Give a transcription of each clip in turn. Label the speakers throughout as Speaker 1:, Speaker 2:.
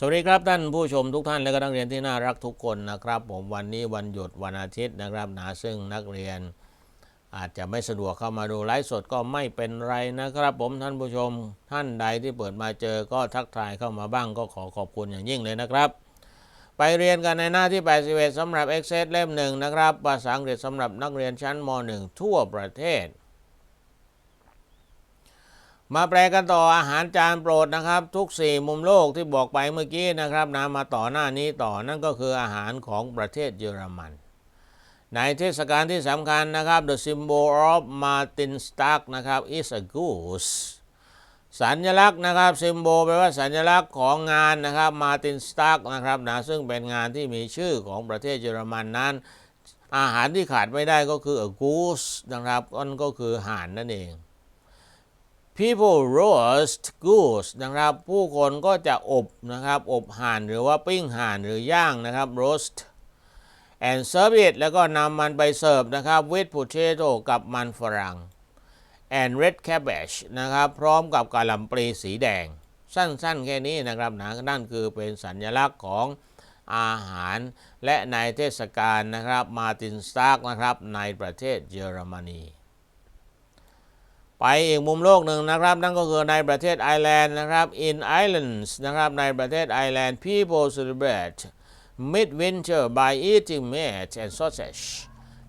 Speaker 1: สวัสดีครับท่านผู้ชมทุกท่านและก็นักเรียนที่น่ารักทุกคนนะครับผมวันนี้วันหยุดวันอาทิตย์นะครับนะซึ่งนักเรียนอาจจะไม่สะดวกเข้ามาดูไลฟ์สดก็ไม่เป็นไรนะครับ ผมท่านผู้ชมท่านใดที่เปิดมาเจอก็ทักทายเข้ามาบ้างก็ขอขอบคุณอย่างยิ่งเลยนะครับ ไปเรียนกันในหน้าที่ 81สำหรับ e x c e s เล่มหนึ่งนะครับภาษาอังกฤษสำหรับนักเรียนชั้นม .1 ทั่วประเทศ มาแปลกันต่ออาหารจานโปรดนะครับ ทุกสี่มุมโลกที่บอกไปเมื่อกี้นะครับนะมาต่อหน้านี้ต่อนั่นก็คืออาหารของประเทศเยอรมัน ในเทศกาลที่สำคัญนะครับ the symbol of Martin Stark นะครับ is a goose สัญลักษณ์นะครับซิมโบลแปลว่าสัญลักษณ์ของงานนะครับมาตินสตาร์กนะครับนะซึ่งเป็นงานที่มีชื่อของประเทศเยอรมันนั้น อาหารที่ขาดไม่ได้ก็คือ a goose นะครับนั่นก็คือห่านนั่นเอง people roast goose นะครับ ผู้คนก็จะอบนะครับ อบห่านหรือว่าปิ้งห่านหรือย่างนะครับ roast and serve it แล้วก็นำมันไปเสิร์ฟนะครับ with potato กับมันฝรั่ง and red cabbage นะครับ พร้อมกับกะหล่ำปลีสีแดง สั้นๆ แค่นี้นะครับนะนั่นคือเป็นสัญลักษณ์ของอาหารและในเทศกาลนะครับ มาตินสตาร์กนะครับ ในประเทศเยอรมนี ไปอีกมุมโลกหนึ่งนะครับ นั่นก็คือในประเทศไอร์แลนด์นะครับ in islands นะครับในประเทศไอร์แลนด์ people celebrate midwinter by eating meat and sausage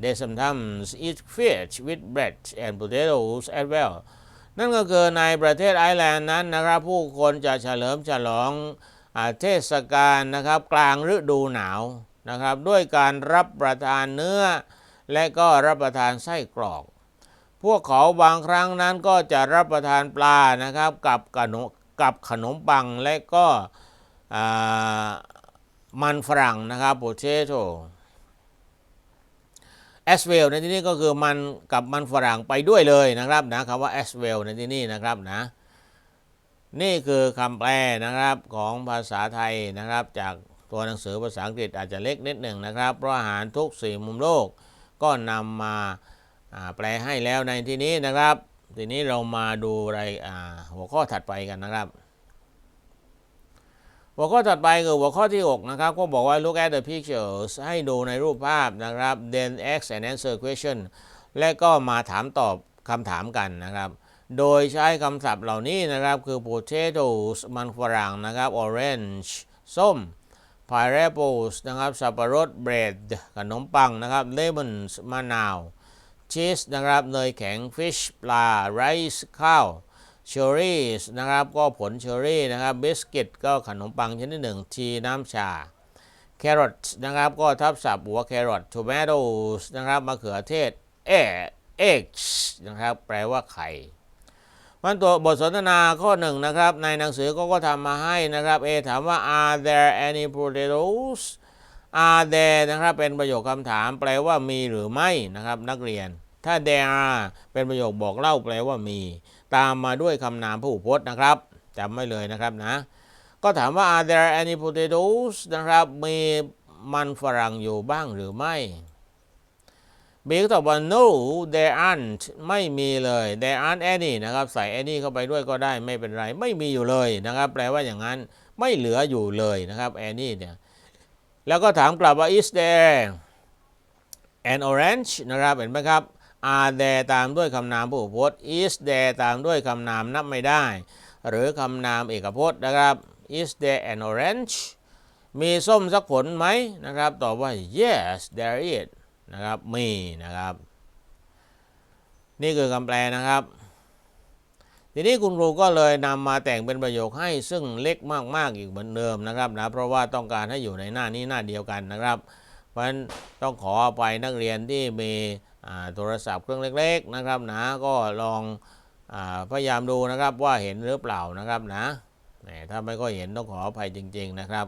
Speaker 1: they sometimes eat fish with bread and potatoes as well นั่นก็คือในประเทศไอร์แลนด์นั้นนะครับ ผู้คนจะเฉลิมฉลองอเทศกาลนะครับกลางฤดูหนาวนะครับ ด้วยการรับประทานเนื้อ และก็รับประทานไส้กรอก พวกเขาบางครั้งนั้นก็จะรับประทานปลานะครับกับขนมกับขนมปังและก็มันฝรั่งนะครับ potato as well ในที่นี้ก็คือมันกับมันฝรั่งไปด้วยเลยนะครับนะคำว่า as well ในที่นี้นะครับนะนี่คือคำแปลนะครับของภาษาไทยนะครับ จากตัวหนังสือภาษาอังกฤษอาจจะเล็กนิดหนึ่งนะครับ เพราะอาหารทุกสี่มุมโลกก็นำมา แปลให้แล้วในที่นี้นะครับ ทีนี้เรามาดูรอ่าหัวข้อถัดไปกันนะครับหัวข้อถัดไปคือหัวข้อที่ 6 นะครับ ก็บอกว่า look at the pictures ให้ดูในรูปภาพนะครับ then ask and answer question และก็มาถามตอบคำถามกันนะครับ โดยใช้คำศัพท์เหล่านี้นะครับ คือ potatoes มันฝรั่งนะครับ orange ส้ม pineapples นะครับ สับปะรด bread ขนมปังนะครับ lemons มะนาว cheese นะครับเนยแข็ง fish ปลา rice ข้าวเชอร์รี่นะครับก็ผลเชอร์รี่นะครับบิสกิตก็ขนมปังชนิดหนึ่งทีน้ำชาแครอทนะครับก็ทับศัพท์หัวแครอท tomatoes นะครับมะเขือเทศ egg eggs นะครับแปลว่าไข่มันตัวบทสนทนาข้อหนึ่งนะครับ ในหนังสือก็ก็ทำมาให้นะครับ เอถามว่า are there any potatoes are there นะครับเป็นประโยคคำถามแปลว่ามีหรือไม่นะครับนักเรียน ถ้า there are เป็นประโยคบอกเล่าแปลว่ามี ตามมาด้วยคำนามผู้พจน์นะครับจำไว้เลยนะครับนะ ก็ถามว่า are there any potatoes นะครับ มีมันฝรั่งอยู่บ้างหรือไม่บีก็ตอบว่า no there aren't ไม่มีเลย there aren't any นะครับใส่ any เข้าไปด้วยก็ได้ไม่เป็นไร ไม่มีอยู่เลยนะครับ แปลว่าอย่างนั้นไม่เหลืออยู่เลยนะครับ any เนี่ย แล้วก็ถามกลับว่า is there an orange นะครับเห็นไหมครับ are there ตามด้วยคำนามผู้พจน์ is there ตามด้วยคำนามนับไม่ได้ หรือคำนามเอกพจน์นะครับ is there an orange มีส้มสักผลไหมนะครับ ตอบว่า yes there is นะครับ มีนะครับ นี่คือคำแปลนะครับ ทีนี้คุณครูก็เลยนำมาแต่งเป็นประโยคให้ซึ่งเล็กมากๆอีกเหมือนเดิมนะครับนะเพราะว่าต้องการให้อยู่ในหน้านี้หน้าเดียวกันนะครับเพราะฉะนั้นต้องขออภัยนักเรียนที่มีโทรศัพท์เครื่องเล็ก ๆนะครับนะก็ลองอพยายามดูนะครับว่าเห็นหรือเปล่านะครับนะถ้าไม่ก็เห็นต้องขออภัยจริง ๆนะครับ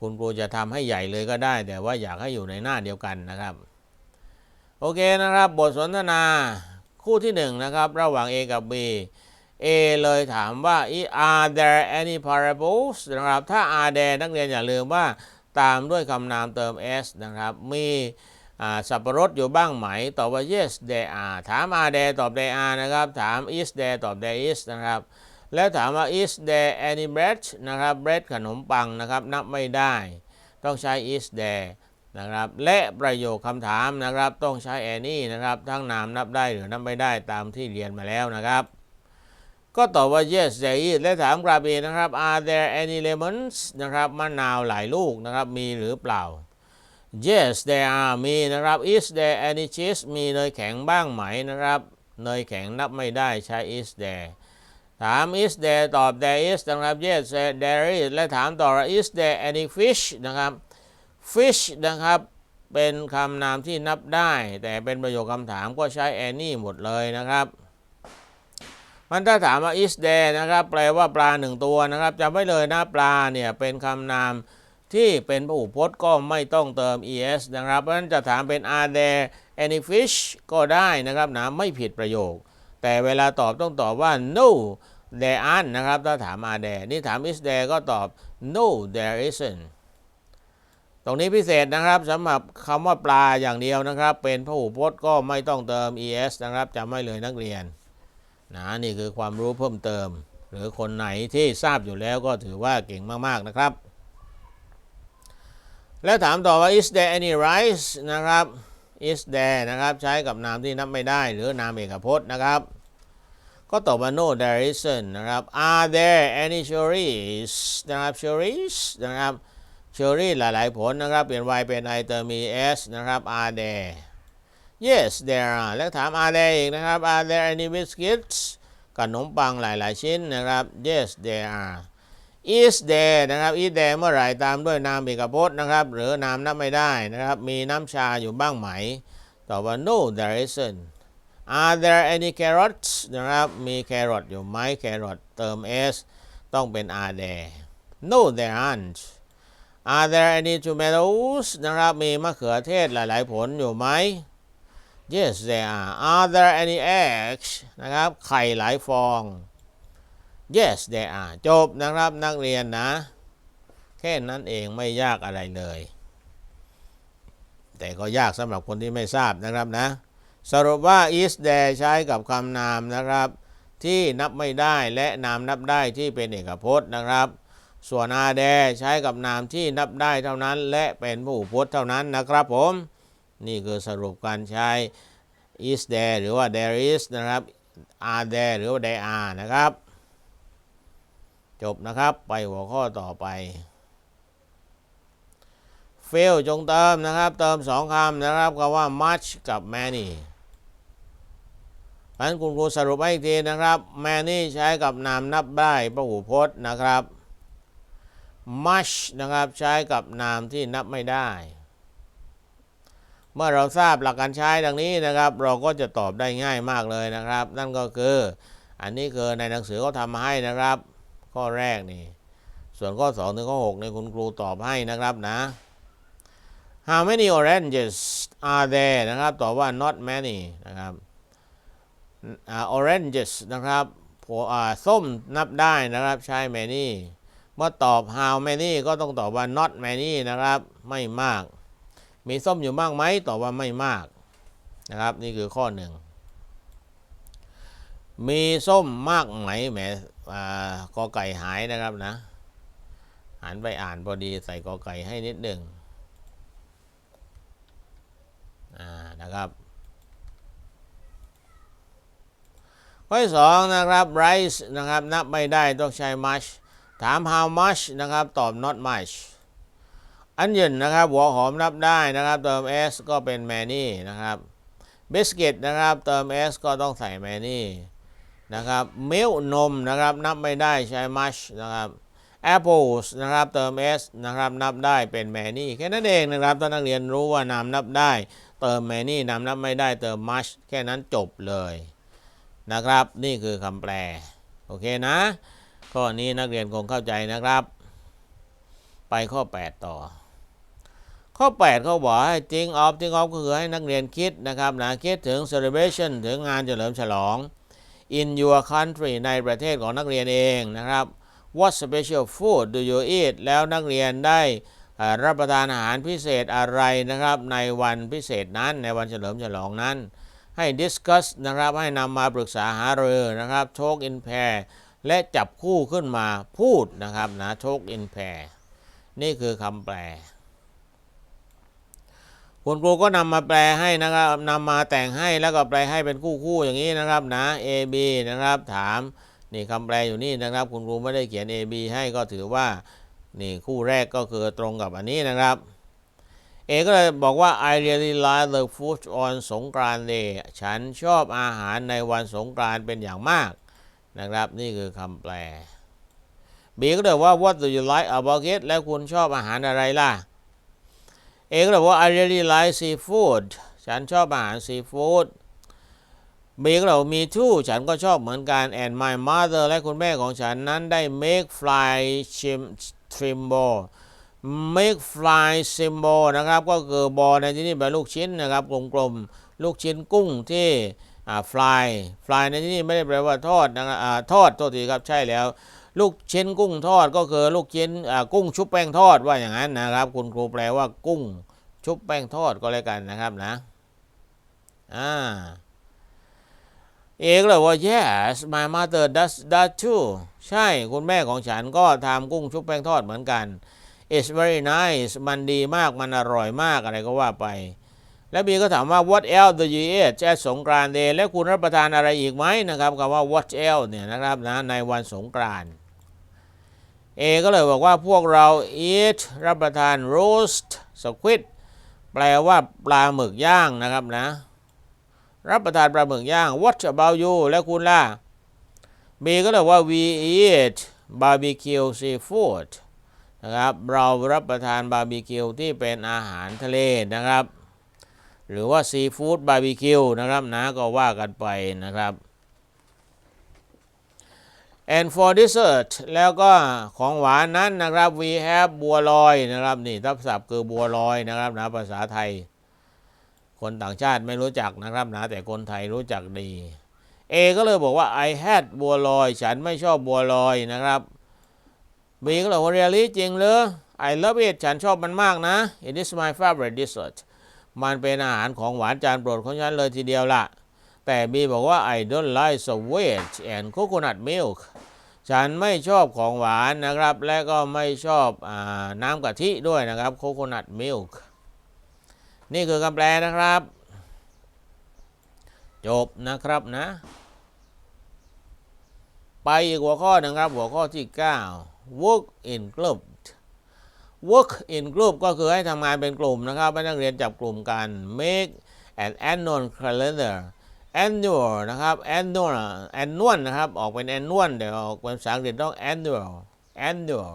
Speaker 1: คุณครูจะทำให้ใหญ่เลยก็ได้ แต่ว่าอยากให้อยู่ในหน้าเดียวกันนะครับโอเคนะครับบทสนทนาคู่ที่หนึ่งนะครับระหว่าง A กับ B A เลยถามว่า are there any parables นะครับ ถ้า are there นักเรียนอย่าลืมว่าตามด้วยคำนามเติม s นะครับ มีสับปะรดอยู่บ้างไหม ตอบว่า yes there are ถาม are there ตอบ there are นะครับ ถาม is there ตอบ there is นะครับ แล้วถามว่า is there any bread นะครับ bread ขนมปังนะครับ นับไม่ได้ ต้องใช้ is there นะครับ และประโยคคำถามนะครับ ต้องใช้ any นะครับ ทั้งนามนับได้หรือนับไม่ได้ตามที่เรียนมาแล้วนะครับ ก็ตอบว่า yes there is และถามกราบีนะครับ are there any lemons นะครับมะนาวหลายลูกนะครับ มีหรือเปล่า yes there are มีนะครับ is there any cheese มีเนยแข็งบ้างไหมนะครับ เนยแข็งนับไม่ได้ใช้ is there ถาม is there ตอบ there is นะครับ yes there is และถามต่อว่า is there any fish นะครับ fish นะครับเป็นคำนามที่นับได้ แต่เป็นประโยคคำถามก็ใช้ any หมดเลยนะครับ มันถ้าถามว่า is there นะครับแปลว่าปลาหนึ่งตัวนะครับจำไว้เลยนะปลาเนี่ยเป็นคำนามที่เป็นพหูพจน์ก็ไม่ต้องเติม es นะครับเพราะฉะนั้นจะถามเป็น are there any fish ก็ได้นะครับนะไม่ผิดประโยค แต่เวลาตอบต้องตอบว่า no there aren't นะครับถ้าถาม are there นี่ถาม is there ก็ตอบ no there isn't ตรงนี้พิเศษนะครับสำหรับคำว่าปลาอย่างเดียวนะครับ เป็นพหูพจน์ก็ไม่ต้องเติม es นะครับจำไว้เลยนักเรียน นะนี่คือความรู้เพิ่มเติม หรือคนไหนที่ทราบอยู่แล้วก็ถือว่าเก่งมาก ๆ นะครับ แล้วถามต่อว่า is there any rice นะครับ is there นะครับใช้กับนามที่นับไม่ได้ หรือนามเอกพจน์นะครับ ก็ตอบว่า no there isn't นะครับ are there any cherries นะครับ cherries นะครับ cherry หลาย ๆ ผลนะครับ เปลี่ยน y เป็น i เติม es นะครับ are there yes there are แล้วถาม are there อีกนะครับ are there any biscuits ขนมปังหลาย ๆ ชิ้นนะครับ yes there are is there นะครับ is there เมื่อไหร่ตามด้วยนามเอกพจน์นะครับ หรือนามนับไม่ได้นะครับ มีน้ำชาอยู่บ้างไหมตอบว่า no there isn't are there any carrots นะครับ มีแครอทอยู่ไหมแครอทเติม s ต้องเป็น are there no there aren't are there any tomatoes นะครับ มีมะเขือเทศหลาย ๆ ผลอยู่ไหม yes there are are there any eggs นะครับ ไข่หลายฟอง yes there are จบนะครับนักเรียนนะ แค่นั้นเองไม่ยากอะไรเลย แต่ก็ยากสำหรับคนที่ไม่ทราบนะครับนะ สรุปว่า is there ใช้กับคำนามนะครับ ที่นับไม่ได้และนามนับได้ที่เป็นเอกพจน์นะครับส่วน are there ใช้กับนามที่นับได้เท่านั้น และเป็นผู้พจน์เท่านั้นนะครับผม นี่คือสรุปการใช้ is there หรือว่า there is นะครับ are there หรือว่า they are นะครับ จบนะครับไปหัวข้อต่อไป fail จงเติมนะครับ เติมสองคำนะครับคำว่า much กับ many เพราะฉะนั้นคุณครูสรุปให้อีกทีนะครับ many ใช้กับนามนับได้พหูพจน์นะครับ much นะครับใช้กับนามที่นับไม่ได้ เมื่อเราทราบหลักการใช้ดังนี้นะครับ เราก็จะตอบได้ง่ายมากเลยนะครับ นั่นก็คือ อันนี้คือในหนังสือเขาทำมาให้นะครับ ข้อแรกนี่ ส่วนข้อ2ถึงข้อ6ในคุณครูตอบให้นะครับนะ How many oranges are there นะครับตอบว่า not many นะครับอ่า oranges นะครับส้มนับได้นะครับใช้ many เมื่อตอบ how many ก็ต้องตอบว่า not many นะครับ ไม่มาก มีส้มอยู่มากไหมตอบว่าไม่มากนะครับ นี่คือข้อหนึ่งมีส้มมากไหมแหมกอไก่หายนะครับนะหันไปอ่านพอดีใส่กอไก่ให้นิดหนึ่งนะครับข้อที่สองนะครับ rice นะครับ นับไม่ได้ต้องใช้ much ถาม how much นะครับ ตอบ not much อันยินนะครับ หัวหอมนับได้นะครับ เติม s ก็เป็น many นะครับ biscuit นะครับเติม s ก็ต้องใส่ many นะครับมิลนมนะครับนับไม่ได้ใช้ much นะครับ apples นะครับเติม s นะครับนับได้เป็น many แค่นั้นเองนะครับถ้านักเรียนรู้ว่านามนับได้ เติม many นามนับไม่ได้เติม much แค่นั้นจบเลยนะครับนี่คือคำแปลโอเคนะข้อนี้นักเรียนคงเข้าใจนะครับ ไปข้อ 8 ต่อ ข้อ 8 เขาบอกให้ think of think of ก็คือให้นักเรียนคิดนะครับนะคิดถึง celebration ถึงงานเฉลิมฉลอง in your country ในประเทศของนักเรียนเองนะครับ what special food do you eat แล้วนักเรียนได้รับประทานอาหารพิเศษอะไรนะครับ ในวันพิเศษนั้นในวันเฉลิมฉลองนั้น ให้ discuss นะครับให้นำมาปรึกษาหารือนะครับ talk in pair และจับคู่ขึ้นมาพูดนะครับนะ talk in pair นี่คือคำแปล คุณครูก็นำมาแปลให้นะครับนำมาแต่งให้แล้วก็แปลให้เป็นคู่คู่ๆอย่างนี้นะครับนะ A B นะครับถามนี่คำแปลอยู่นี่นะครับ คุณครูไม่ได้เขียน A B ให้ก็ถือว่านี่คู่แรกก็คือตรงกับอันนี้นะครับ เอก็เลยบอกว่า I really like the food on สงกรานต์ day ฉันชอบอาหารในวันสงกรานต์เป็นอย่างมากนะครับ นี่คือคำแปล B ก็เลยว่า What do you like about it แล้วคุณชอบอาหารอะไรล่ะ เอก็เลยว่า I really like seafood ฉันชอบอาหารซีฟู้ด B ก็เลยว่า me too ฉันก็ชอบเหมือนกัน and my mother และคุณแม่ของฉันนั้นได้ make fly chim trimble make fly symbol นะครับ ก็คือบอลในที่นี้เป็นลูกชิ้นนะครับกลมๆ ลูกชิ้นกุ้งที่ fly fly ในที่นี้ไม่ได้แปลว่าทอดนะครับทอดโทษทีครับใช่แล้ว ลูกชิ้นกุ้งทอดก็คือลูกชิ้นกุ้งชุบแป้งทอดว่าอย่างนั้นนะครับ คุณครูแปลว่ากุ้งชุบแป้งทอดก็แล้วกันนะครับนะอ่าเอกเลยว่า yes my mother does that too ใช่คุณแม่ของฉันก็ทำกุ้งชุบแป้งทอดเหมือนกัน it's very nice มันดีมากมันอร่อยมากอะไรก็ว่าไป แล้วบีก็ถามว่า what else do you eat แอสงกรานต์เดย์แล้วคุณรับประทานอะไรอีกไหมนะครับคำว่า what else เนี่ยนะครับนะในวันสงกรานต์ เอก็เลยบอกว่าพวกเรา eat รับประทาน roast squid แปลว่าปลาหมึกย่างนะครับนะ รับประทานปลาหมึกย่าง what about you แล้วคุณล่ะบีก็เลยว่า we eat barbecue seafood นะครับเรารับประทานบาร์บีคิวที่เป็นอาหารทะเลนะครับ หรือว่าซีฟู้ดบาร์บีคิวนะครับนะก็ว่ากันไปนะครับ and for dessert แล้วก็ของหวานนั้นนะครับ we have บัวลอยนะครับนี่ทับศัพท์คือบัวลอยนะครับนะภาษาไทย คนต่างชาติไม่รู้จักนะครับนะแต่คนไทยรู้จักดี A ก็เลยบอกว่า I had บัวลอย ฉันไม่ชอบบัวลอยนะครับบีก็เลยว่าเรียลิจริงเลย I love it ฉันชอบมันมากนะ It is my favorite dessert มันเป็นอาหารของหวานจานโปรดของฉันเลยทีเดียวล่ะ แต่บีบอกว่า I don't like sweet and coconut milk ฉันไม่ชอบของหวานนะครับ และก็ไม่ชอบอน้ำกะทิด้วยนะครับ coconut milk นี่คือคำแปลนะครับ จบนะครับนะ ไปอีกหัวข้อนึงครับ หัวข้อที่ 9 work in group work in group ก็คือให้ทำงานเป็นกลุ่มนะครับให้นักเรียนจับกลุ่มกัน make an annual calendar annual นะครับ annual annual นะครับ ออกเป็น annual เดี๋ยวออกเป็นภาษาอังกฤษต้อง annual annual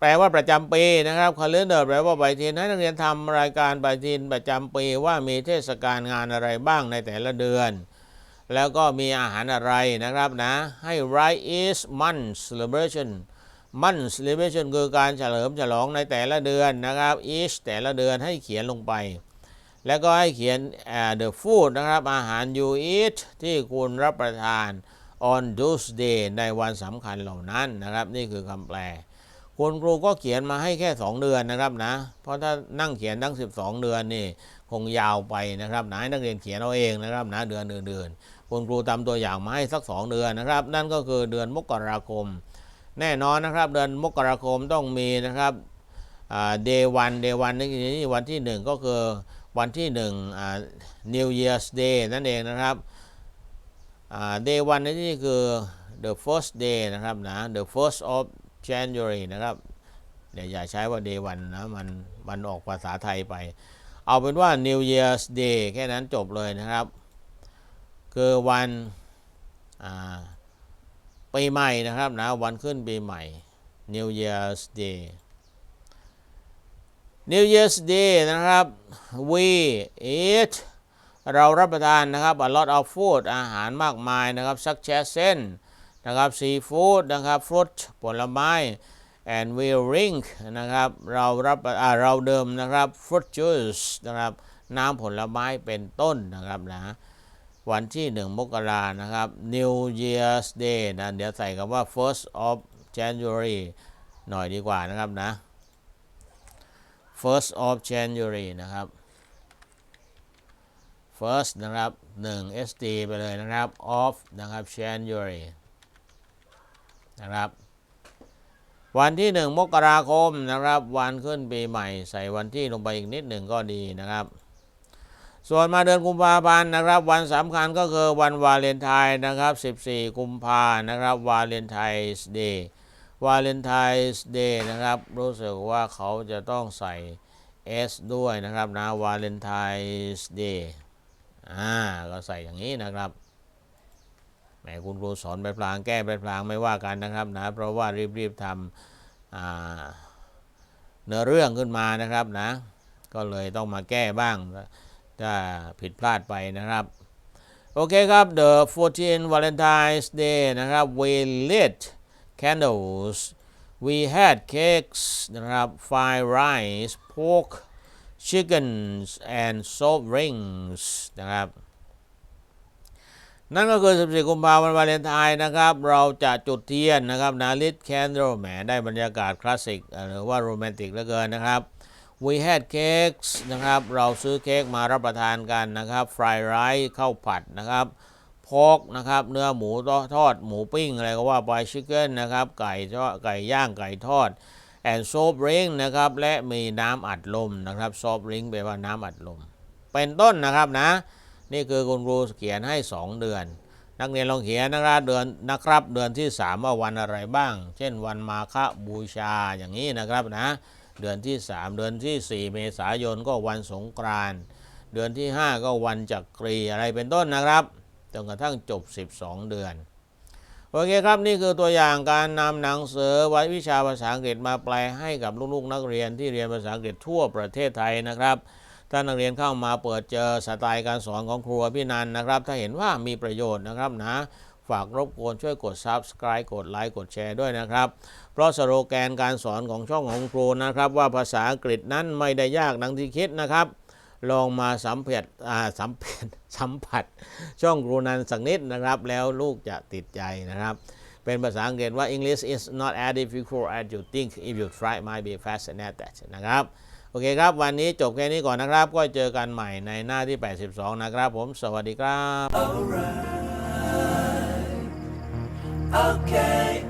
Speaker 1: แปลว่าประจำปีนะครับ calendar แปลว่าปฏิทินให้นักเรียนทำรายการปฏิทินประจำปีว่ามีเทศกาลงานอะไรบ้างในแต่ละเดือน แล้วก็มีอาหารอะไรนะครับนะให้ write each month celebration month celebration คือการเฉลิมฉลองในแต่ละเดือนนะครับ each แต่ละเดือนให้เขียนลงไป แล้วก็ให้เขียน uh, the food นะครับอาหาร you eat ที่คุณรับประทาน on those day ในวันสำคัญเหล่านั้นนะครับ นี่คือคำแปล คุณครูก็เขียนมาให้แค่ 2 เดือนนะครับนะ เพราะถ้านั่งเขียนทั้ง 12 เดือนนี่คงยาวไปนะครับนะให้นักเรียนเขียนเอาเองนะครับนะเดือนอื่นๆคุณครูทำตัวอย่างมาให้สัก 2 เดือนนะครับ นั่นก็คือเดือนมกราคม แน่นอนนะครับ เดือนมกราคมต้องมีนะครับเดวันเดวันนี่วันที่ 1 ก็คือ วันที่1อ่า New Year's Day นั่นเองนะครับเดย์วันนี่คือ the first day นะครับนะ the first of January นะครับเดี๋ยวอย่าใช้ว่า day one นะมันมันออกภาษาไทยไป เอาเป็นว่า New Year's Day แค่นั้นจบเลยนะครับ คือวันอ่าปีใหม่นะครับนะวันขึ้นปีใหม่ New Year's Day New Year's Day นะครับ we eat เรารับประทานนะครับ a lot of food อาหารมากมายนะครับ such as เส้นนะครับ seafood นะครับ fruit ผลไม้ and we drink นะครับ เรารับเราเดิมนะครับ fruit juice นะครับ น้ำผลไม้เป็นต้นนะครับนะวันที่ 1 มกรานะครับ New Year's Day นะเดี๋ยวใส่คำว่า first of January หน่อยดีกว่านะครับนะ first of January นะครับ first นะครับ 1 st ไปเลยนะครับ of นะครับ January นะครับ วันที่หนึ่งมกราคมนะครับ วันขึ้นปีใหม่ ใส่วันที่ลงไปอีกนิดหนึ่งก็ดีนะครับ ส่วนมาเดือนกุมภาพันธ์นะครับ วันสำคัญก็คือวันวาเลนไทน์นะครับ 14 กุมภานะครับ วาเลนไทน์เดย์วาเลนไทน์เดย์นะครับ รู้สึกว่าเขาจะต้องใส่ S ด้วยนะครับนะวาเลนไทน์เดย์ อ่าก็ใส่อย่างนี้นะครับแหมคุณครูสอนไปพลางแก้ไปพลางไม่ว่ากันนะครับนะเพราะว่ารีบๆทำเนื้อเรื่องขึ้นมานะครับนะ ก็เลยต้องมาแก้บ้างถ้าผิดพลาดไปนะครับโอเคครับ the 14 Valentine's Day นะครับ we lit candles we had cakes นะครับ fried rice pork chickens and soft drinks นะครับ นั่นก็คือ14กุมภาพันธ์วาเลนไทน์นะครับ เราจะจุดเทียนนะครับนาลิตแคนเดลแหมได้บรรยากาศคลาสสิกหรือว่าโรแมนติกเหลือเกินนะครับ we had cakes นะครับ เราซื้อเค้กมารับประทานกันนะครับ fried rice ข้าวผัดนะครับ pork นะครับ เนื้อหมูทอด หมูปิ้งอะไรก็ว่าไป chicken นะครับ ไก่ทอดไก่ย่างไก่ทอด and soft drink นะครับและมีน้ำอัดลมนะครับ soft drink แปลว่าน้ำอัดลม เป็นต้นนะครับนะ นี่คือคุณครูเขียนให้ 2 เดือน นักเรียนลองเขียนนะครับเดือนนะครับเดือนที่ 3 ว่าวันอะไรบ้าง เช่นวันมาฆบูชาอย่างนี้นะครับนะ เดือนที่ 3 เดือนที่ 4 เมษายนก็วันสงกรานต์เดือนที่ 5 ก็วันจักรีอะไรเป็นต้นนะครับจนกระทั่งจบ 12 เดือน โอเคครับนี่คือตัวอย่างการนำหนังสือไว้วิชาภาษาอังกฤษมาแปลให้กับลูกๆนักเรียนที่เรียนภาษาอังกฤษทั่วประเทศไทยนะครับถ้านักเรียนเข้ามาเปิดเจอสไตล์การสอนของครูพี่นันนะครับ ถ้าเห็นว่ามีประโยชน์นะครับนะฝากรบกวนช่วยกด Subscribe กดไลค์กดแชร์ด้วยนะครับ เพราะสโลแกนการสอนของช่องของครูนะครับ ว่าภาษาอังกฤษนั้นไม่ได้ยากดังที่คิดนะครับ ลองมาสัมผัสสัมผัสสัมผัส ช่องครูนันสักนิดนะครับ แล้วลูกจะติดใจนะครับ เป็นภาษาอังกฤษว่า English is not as difficult as you think if you try might be fascinated นะครับโอเคครับ วันนี้จบแค่นี้ก่อนนะครับ ก็เจอกันใหม่ในหน้าที่ 82 นะครับผม สวัสดีครับ
Speaker 2: Okay,